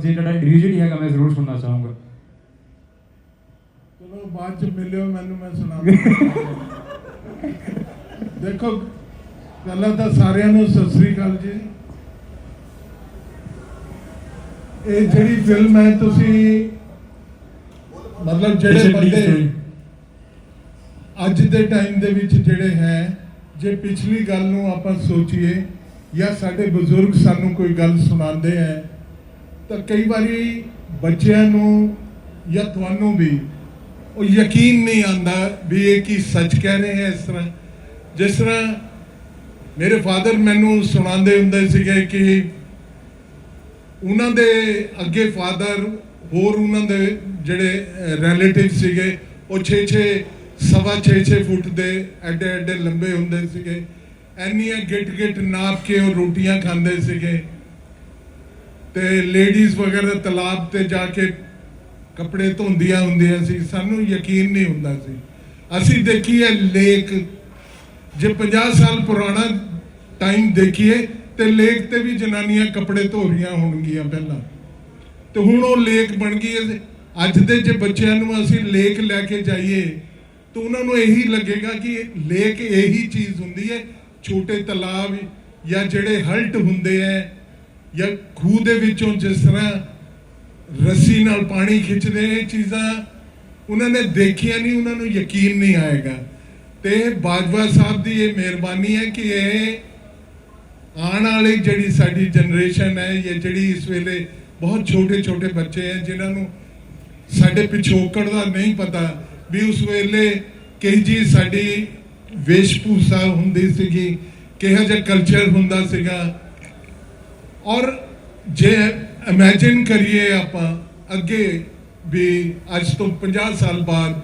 ਜੇ ਤੁਹਾਡਾ ਇੰਡੀਵਿਜੂਅਲੀ ਹੈਗਾ ਮੈਂ ਜ਼ਰੂਰ ਸੁਣਨਾ ਚਾਹੂੰਗਾ ਚਲੋ ਬਾਅਦ ਚ ਮਿਲਿਓ ਮੈਨੂੰ ਮੈਂ ਸੁਣਾ। ਦੇਖੋ ਪਹਿਲਾਂ ਤਾਂ ਸਾਰਿਆਂ ਨੂੰ ਸਤਿ ਸ੍ਰੀ ਅਕਾਲ ਜੀ ਇਹ ਜਿਹੜੀ ਫਿਲਮ ਹੈ ਤੁਸੀਂ ਮਤਲਬ ਜਿਹੜੇ ਬੰਦੇ। ਅੱਜ ਦੇ ਟਾਈਮ ਦੇ ਵਿੱਚ ਜਿਹੜੇ ਹੈ ਜੇ ਪਿਛਲੀ ਗੱਲ ਨੂੰ ਆਪਾਂ ਸੋਚੀਏ ਜਾਂ ਸਾਡੇ ਬਜ਼ੁਰਗ ਸਾਨੂੰ ਕੋਈ ਗੱਲ ਸੁਣਾਉਂਦੇ ਹੈ ਤਾਂ ਕਈ ਵਾਰੀ ਬੱਚਿਆਂ ਨੂੰ ਜਾਂ ਤੁਹਾਨੂੰ ਵੀ ਉਹ ਯਕੀਨ ਨਹੀਂ ਆਂਦਾ ਵੀ ਇਹ ਕੀ ਸੱਚ ਕਹਿ ਰਹੇ ਹੈ ਇਸ ਤਰ੍ਹਾਂ। ਜਿਸ ਤਰ੍ਹਾਂ ਮੇਰੇ ਫਾਦਰ ਮੈਨੂੰ ਸੁਣਾਉਂਦੇ ਹੁੰਦੇ ਸੀਗੇ ਕਿ ਉਹਨਾਂ ਦੇ ਅੱਗੇ ਫਾਦਰ, ਹੋਰ ਉਹਨਾਂ ਦੇ ਜਿਹੜੇ ਰਿਲੇਟਿਵ ਸੀਗੇ, ਉਹ 6 6 ਸਵਾ 6 6 ਫੁੱਟ ਦੇ ਐਡੇ ਐਡੇ ਲੰਬੇ ਹੁੰਦੇ ਸੀਗੇ। ਐਨੀਆਂ ਗਿੱਟ ਗਿੱਟ ਨਾਪ ਕੇ ਉਹ ਰੋਟੀਆਂ ਖਾਂਦੇ ਸੀਗੇ। ਤੇ ਲੇਡੀਜ਼ ਵਗੈਰਾ ਤਲਾਬ ਤੇ ਜਾ ਕੇ ਕੱਪੜੇ ਧੋਂਦੀਆਂ ਹੁੰਦੀਆਂ ਸੀ, ਸਾਨੂੰ ਯਕੀਨ ਨਹੀਂ ਹੁੰਦਾ ਸੀ। ਅਸੀਂ ਦੇਖੀਏ ਲੇਕ, ਜੇ 50 ਸਾਲ ਪੁਰਾਣਾ ਟਾਈਮ ਦੇਖੀਏ, ਤੇ ਲੇਕ ਤੇ ਵੀ ਜਨਾਨੀਆਂ ਕੱਪੜੇ ਧੋ ਰਹੀਆਂ ਹੋਣਗੀਆਂ ਪਹਿਲਾਂ। ਤੇ ਹੁਣ ਉਹ ਲੇਕ ਬਣ ਗਈ ਹੈ। ਅੱਜ ਦੇ ਜੇ ਬੱਚਿਆਂ ਨੂੰ ਅਸੀਂ ਲੇਕ ਲੈ ਕੇ ਜਾਈਏ, ਤਾਂ ਉਹਨਾਂ ਨੂੰ ਇਹੀ ਲੱਗੇਗਾ ਕਿ ਲੇਕ ਇਹੀ ਚੀਜ਼ ਹੁੰਦੀ ਹੈ, ਛੋਟੇ ਤਲਾਬ ਜਾਂ ਜਿਹੜੇ ਹਲਟ ਹੁੰਦੇ ਹੈ ਜਾਂ ਖੂਹ ਦੇ ਵਿੱਚੋਂ ਜਿਸ ਤਰ੍ਹਾਂ ਰੱਸੀ ਨਾਲ ਪਾਣੀ ਖਿੱਚਦੇ ਇਹ ਚੀਜ਼ਾਂ, ਉਹਨਾਂ ਨੇ ਦੇਖੀਆਂ ਨਹੀਂ, ਉਹਨਾਂ ਨੂੰ ਯਕੀਨ ਨਹੀਂ ਆਏਗਾ। ਤੇ ਬਾਜਵਾ ਸਾਹਿਬ ਦੀ ਇਹ ਮਿਹਰਬਾਨੀ ਹੈ ਕਿ ਇਹ ਆਉਣ ਵਾਲੀ ਜਿਹੜੀ ਸਾਡੀ ਜਨਰੇਸ਼ਨ ਹੈ ਇਹ ਜਿਹੜੀ ਇਸ ਵੇਲੇ ਬਹੁਤ ਛੋਟੇ ਛੋਟੇ ਬੱਚੇ ਹੈ, ਜਿਨ੍ਹਾਂ ਨੂੰ ਸਾਡੇ ਪਿਛੋਕੜ ਦਾ ਨਹੀਂ ਪਤਾ ਵੀ ਉਸ ਵੇਲੇ ਕਹੀ ਜੀ ਸਾਡੀ ਵੇਸ਼ਭੂਸ਼ਾ ਹੁੰਦੀ ਸੀਗੀ, ਕਿਹੋ ਜਿਹਾ ਕਲਚਰ ਹੁੰਦਾ ਸੀਗਾ ਔਰ ਜੇ ਇਮੇਜਿਨ ਕਰੀਏ ਆਪਾਂ ਅੱਗੇ ਵੀ ਅੱਜ ਤੋਂ 50 ਸਾਲ ਬਾਅਦ